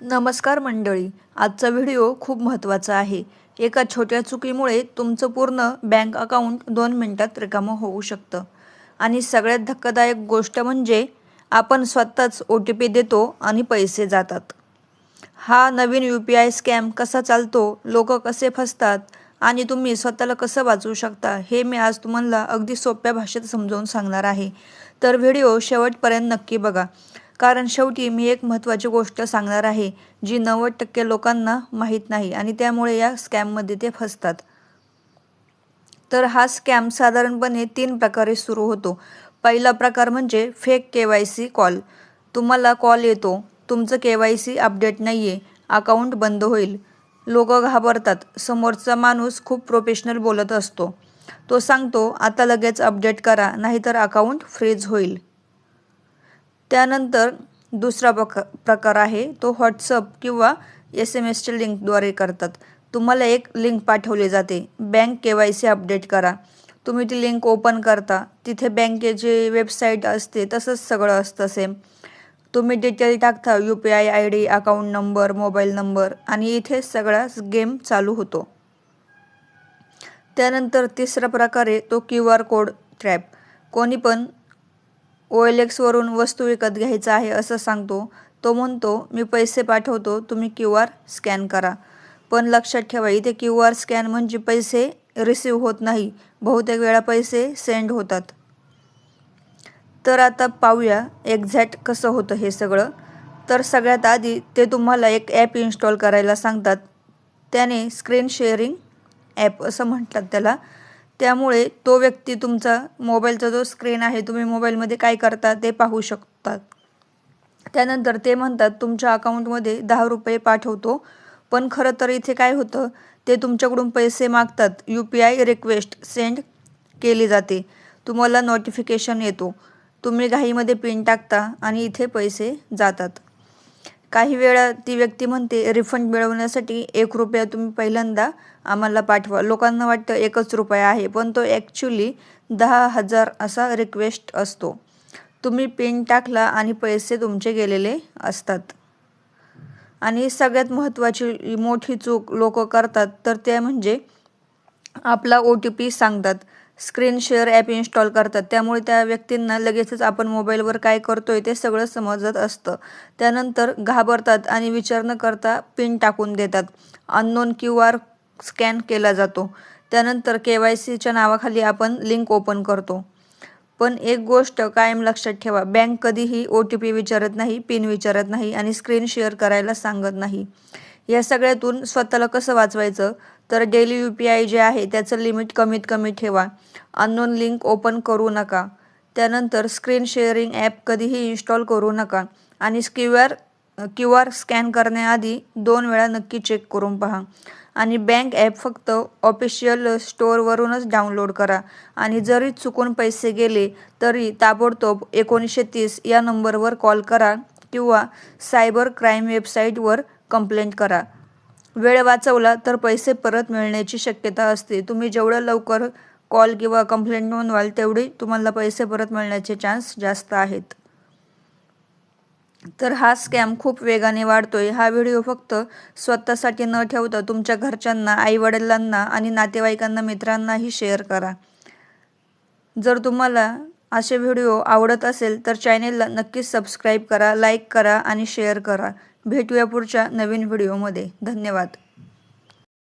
नमस्कार मंडळी आजचा व्हिडिओ खूप महत्त्वाचा आहे. एका छोट्या चुकीमुळे तुमचं पूर्ण बँक अकाउंट दोन मिनटात रिकामं होऊ शकतं. आणि सगळ्यात धक्कादायक गोष्ट म्हणजे आपण स्वतःच ओ टी पी देतो आणि पैसे जातात. हा नवीन यू पी आय स्कॅम कसा चालतो लोक कसे फसतात आणि तुम्ही स्वतःला कसं वाचवू शकता हे मी आज तुम्हाला अगदी सोप्या भाषेत समजावून सांगणार आहे. तर व्हिडिओ शेवटपर्यंत नक्की बघा. कारण शेवटी मी एक महत्त्वाची गोष्ट सांगणार आहे जी नव्वद टक्के लोकांना माहीत नाही आणि त्यामुळे या स्कॅममध्ये ते फसतात. तर हा स्कॅम साधारणपणे तीन प्रकारे सुरू होतो. पहिला प्रकार म्हणजे fake K Y C call. तुम्हाला कॉल येतो तुमचं के वाय सी अपडेट नाही आहे अकाउंट बंद होईल. लोक घाबरतात समोरचा माणूस खूप प्रोफेशनल बोलत असतो. तो सांगतो आता लगेच अपडेट करा नाहीतर अकाउंट फ्रीज होईल. त्यानंतर दुसरा प्रक प्रकार आहे तो व्हॉट्सअप किंवा एस एम एसच्या लिंकद्वारे करतात. तुम्हाला एक लिंक पाठवली जाते. Bank K Y C update करा. तुम्ही ती लिंक ओपन करता. तिथे बँकेची वेबसाईट असते तसंच सगळं असतं सेम तुम्ही डिटेल टाकता U P I I D account number mobile number आणि इथे सगळाच गेम चालू होतो. त्यानंतर तिसरा प्रकार आहे तो क्यू आर कोड ट्रॅप. कोणी पण ओ एल एक्सवरून वस्तू विकत घ्यायचा आहे असं सांगतो. तो म्हणतो मी पैसे पाठवतो तुम्ही क्यू आर स्कॅन करा. पण लक्षात ठेवा इथे क्यू आर स्कॅन म्हणजे पैसे रिसीव होत नाही. बहुतेक वेळा पैसे सेंड होतात. तर आता पाहूया एक्झॅक्ट कसं होतं हे सगळं. तर सगळ्यात आधी ते तुम्हाला एक ॲप इन्स्टॉल करायला सांगतात. त्याने स्क्रीन शेअरिंग ॲप असं म्हणतात त्याला. त्यामुळे तो व्यक्ती तुमचा मोबाईलचा जो स्क्रीन आहे तुम्ही मोबाईलमध्ये काय करता ते पाहू शकतात. त्यानंतर ते म्हणतात तुमच्या अकाउंटमध्ये दहा रुपये पाठवतो पण खरं तर इथे काय होतं ते तुमच्याकडून पैसे मागतात. U P I request send केली जाते. तुम्हाला नोटिफिकेशन येतो. तुम्ही घाईमध्ये पिन टाकता आणि इथे पैसे जातात. काही वेळा ती व्यक्ती म्हणते रिफंड मिळवण्यासाठी एक रुपया तुम्ही पहिल्यांदा आम्हाला पाठवा. लोकांना वाटतं एकच रुपया आहे पण तो ॲक्च्युली दहा हजार असा रिक्वेस्ट असतो. तुम्ही पिन टाकला आणि पैसे तुमचे गेलेले असतात. आणि सगळ्यात महत्त्वाची मोठी चूक लोक करतात तर ते म्हणजे आपला ओ टी पी सांगतात. स्क्रीन शेअर ॲप इन्स्टॉल करतात. त्यामुळे त्या व्यक्तींना लगेचच आपण मोबाईलवर काय करतोय ते सगळं समजत असतं. त्यानंतर घाबरतात आणि विचार न करता पिन टाकून देतात. अननोन क्यू आर स्कॅन केला जातो. त्यानंतर के वाय सीच्या नावाखाली आपण लिंक ओपन करतो. पण एक गोष्ट कायम लक्षात ठेवा. बँक कधीही ओ टी पी विचारत नाही पिन विचारत नाही आणि स्क्रीन शेअर करायला सांगत नाही. या सगळ्यातून स्वतःला कसं वाचवायचं? तर डेली यू पी आय जे आहे त्याचं लिमिट कमीत कमी ठेवा. अननोन लिंक ओपन करू नका. त्यानंतर स्क्रीन शेअरिंग ॲप कधीही इन्स्टॉल करू नका. आणि Q R Q R scan करण्याआधी दोन वेळा नक्की चेक करून पहा. आणि बँक ॲप फक्त ऑफिशियल स्टोअरवरूनच डाउनलोड करा. आणि जरी चुकून पैसे गेले तरी ताबडतोब एकोणीसशे तीस या नंबरवर कॉल करा किंवा सायबर क्राईम वेबसाईटवर कंप्लेंट करा. वेळ वाचवला तर पैसे परत मिळण्याची शक्यता असते. तुम्ही जेवढं लवकर कॉल किंवा कंप्लेंट नोंदवाल तेवढी तुम्हाला पैसे परत मिळण्याचे चान्स जास्त आहेत. तर हा स्कॅम खूप वेगाने वाढतोय. हा व्हिडिओ फक्त स्वतःसाठी न ठेवता तुमच्या घरच्यांना आईवडिलांना आणि नातेवाईकांना मित्रांनाही शेअर करा. जर तुम्हाला असे व्हिडिओ आवडत असेल तर चॅनेलला नक्कीच सबस्क्राईब करा लाईक करा आणि शेअर करा. भेटूया पुढच्या नवीन व्हिडिओमध्ये. धन्यवाद.